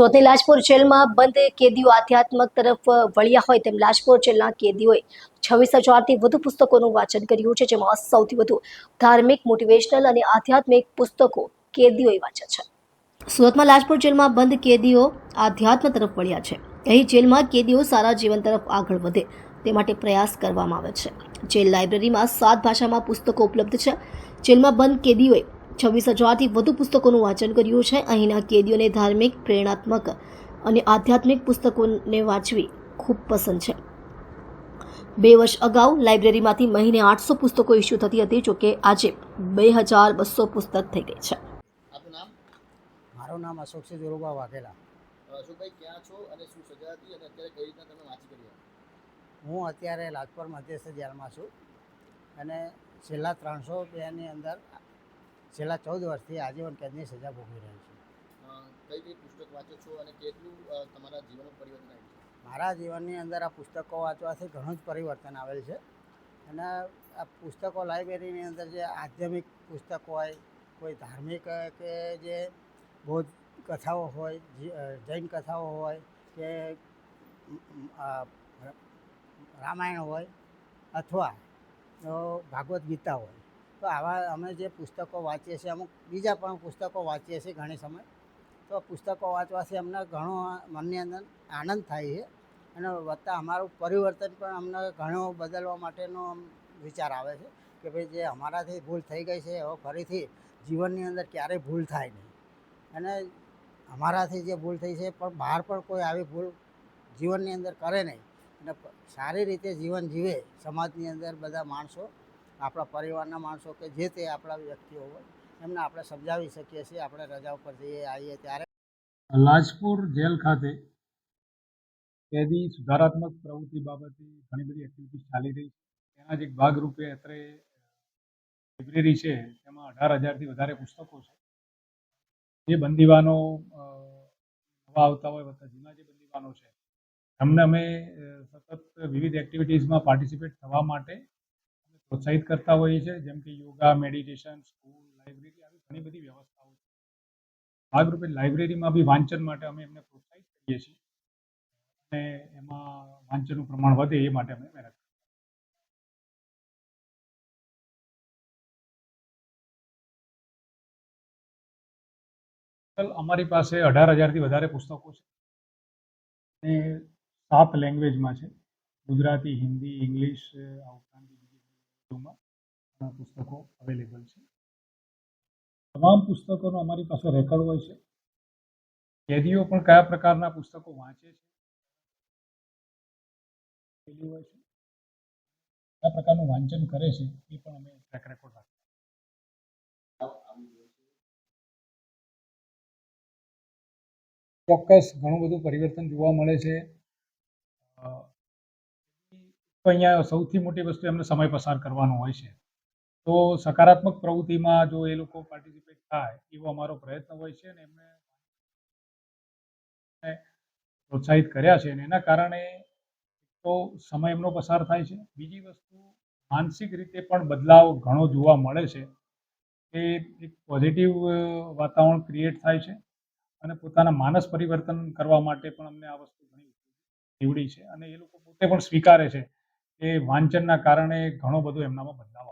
સુરતની લાજપોર જેલમાં બંધ કેદીઓ આધ્યાત્મક તરફ વળ્યા હોય તેમ લાજપોર જેલના કેદીઓએ છવ્વીસ હજારથી વધુ પુસ્તકોનું વાંચન કર્યું છે, જેમાં સૌથી વધુ ધાર્મિક મોટિવેશનલ અને આધ્યાત્મિક પુસ્તકો કેદીઓએ વાંચ્યા છે. સુરતમાં લાજપોર જેલમાં બંધ કેદીઓ આધ્યાત્મ તરફ વળ્યા છે. અહીં જેલમાં કેદીઓ સારા જીવન તરફ આગળ વધે તે માટે પ્રયાસ કરવામાં આવે છે. જેલ લાઇબ્રેરીમાં સાત ભાષામાં પુસ્તકો ઉપલબ્ધ છે. જેલમાં બંધ કેદીઓએ છવ્વીસ હજારથી વધુ પુસ્તકોનું વાંચન કર્યું છે. અહીંના કેદીઓને ધાર્મિક પ્રેરણાત્મક અને આધ્યાત્મિક પુસ્તકોને વાંચવી ખૂબ પસંદ છે. બે વર્ષ અગાઉ લાઇબ્રેરીમાંથી મહિને આઠસો પુસ્તકો ઇસ્યુ થતી હતી જોકે આજે બે હજાર બસો પુસ્તક થઈ ગઈ છે. મારું નામ અશોક સિંહ જોરુબા વાઘેલા. અશોકભાઈ ક્યાં છો અને શું સજા હતી અને અત્યારે કઈ રીતના તમે વાંચી કરી હું અત્યારે રાજકોટ મધ્યસ્થ જેલમાં છું અને છેલ્લા ત્રણસો બેની અંદર છેલ્લા ચૌદ વર્ષથી આજીવન કેદની સજા ભોગવી રહ્યો છું. કઈ કઈ પુસ્તક વાંચો છો અને કેટલું તમારા જીવનનું પરિવર્તન આવ્યું છે? મારા જીવનની અંદર આ પુસ્તકો વાંચવાથી ઘણું જ પરિવર્તન આવેલ છે. અને આ પુસ્તકો લાઇબ્રેરીની અંદર જે આધ્યાત્મિક પુસ્તકો હોય કોઈ ધાર્મિક કે જે બૌદ્ધ કથાઓ હોય જૈન કથાઓ હોય કે રામાયણ હોય અથવા ભાગવદ્ ગીતા હોય તો આવા અમે જે પુસ્તકો વાંચીએ છીએ, અમુક બીજા પણ પુસ્તકો વાંચીએ છીએ ઘણી સમય. તો પુસ્તકો વાંચવાથી અમને ઘણો મનની અંદર આનંદ થાય છે અને વત્તા અમારું પરિવર્તન પણ અમને ઘણો બદલવા માટેનો વિચાર આવે છે કે ભાઈ જે અમારાથી ભૂલ થઈ ગઈ છે હવે ફરીથી જીવનની અંદર ક્યારેય ભૂલ થાય નહીં. અને અમારાથી જે ભૂલ થઈ છે પણ બહાર પણ કોઈ આવી ભૂલ જીવનની અંદર કરે નહીં. અને સારી રીતે જીવન જીવે સમાજની અંદર બધા માણસો આપણા પરિવારના માણસો કે જે તે આપણા વ્યક્તિઓ હોય, એમને આપણે સમજાવી શકીએ છીએ, આપણે રજા ઉપર જઈએ, આવીએ ત્યારે. લાજપુર જેલ ખાતે કેદી સુધારાત્મક પ્રવૃત્તિ બાબતે ઘણી બધી એક્ટિવિટીઝ ચાલી રહી છે. તેના જ એક ભાગરૂપે અત્રે લાઇબ્રેરી છે, તેમાં અઢાર હજારથી વધારે પુસ્તકો છે. જે બંદીવાનો નવા આવતા હોય, વત્તા જૂના જે બંદીવાનો છે, એમને અમે સતત વિવિધ એક્ટિવિટીઝમાં પાર્ટિસિપેટ થવા માટે પ્રોત્સાહિત કરતા હોઈએ છીએ, જેમ કે યોગા મેડિટેશન સ્કૂલ લાઇબ્રેરી આવી ઘણી બધી વ્યવસ્થાઓ છે. ભાગરૂપે લાઇબ્રેરીમાં બી વાંચન માટે અમે એમને પ્રોત્સાહિત કરીએ છીએ. અને એમાં વાંચનનું પ્રમાણ વધે એ માટે અમે મહેનત અમારી પાસે અઢાર હજારથી વધારે પુસ્તકો છે. અને સાત લેંગ્વેજમાં છે. ગુજરાતી, હિન્દી ઇંગ્લિશ આ ઉપરાંત ભાષાઓમાં પુસ્તકો અવેલેબલ છે. તમામ પુસ્તકોનો અમારી પાસે રેકોર્ડ હોય છે. કેદીઓ પણ કયા પ્રકારના પુસ્તકો વાંચે છે? કયા પ્રકારનું વાંચન કરે છે એ પણ અમે ટ્રેક રેકોર્ડ રાખીએ. ચોક્કસ ઘણું બધું પરિવર્તન જોવા મળે છે. તો અહીંયા સૌથી મોટી વસ્તુ એમને સમય પસાર કરવાનો હોય છે. તો સકારાત્મક પ્રવૃત્તિમાં જો એ લોકો પાર્ટિસિપેટ થાય, એવો અમારો પ્રયત્ન હોય છે અને એમને પ્રોત્સાહિત કર્યા છે અને એના કારણે તો સમય એમનો પસાર થાય છે. બીજી વસ્તુ, માનસિક રીતે પણ બદલાવ ઘણો જોવા મળે છે. કે એક પોઝિટિવ વાતાવરણ ક્રિએટ થાય છે અને પોતાના માનસ પરિવર્તન કરવા માટે પણ અમને આ વસ્તુ ઘણી નીવડી છે અને એ લોકો પોતે પણ સ્વીકારે છે. કે વાંચનના કારણે ઘણો બધો એમનામાં બદલાવ